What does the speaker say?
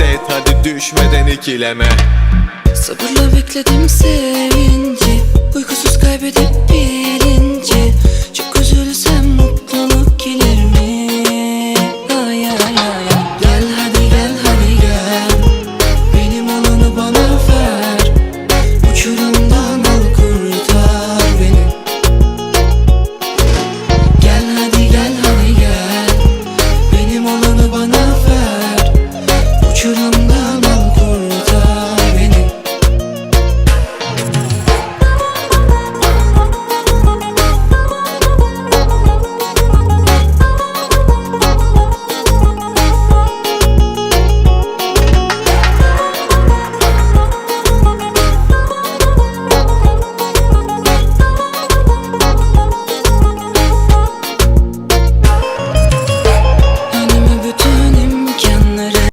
Hisset hadi düşmeden ikileme. Sabırla bekledim sevinci. Uykusuz kaybedip bilinci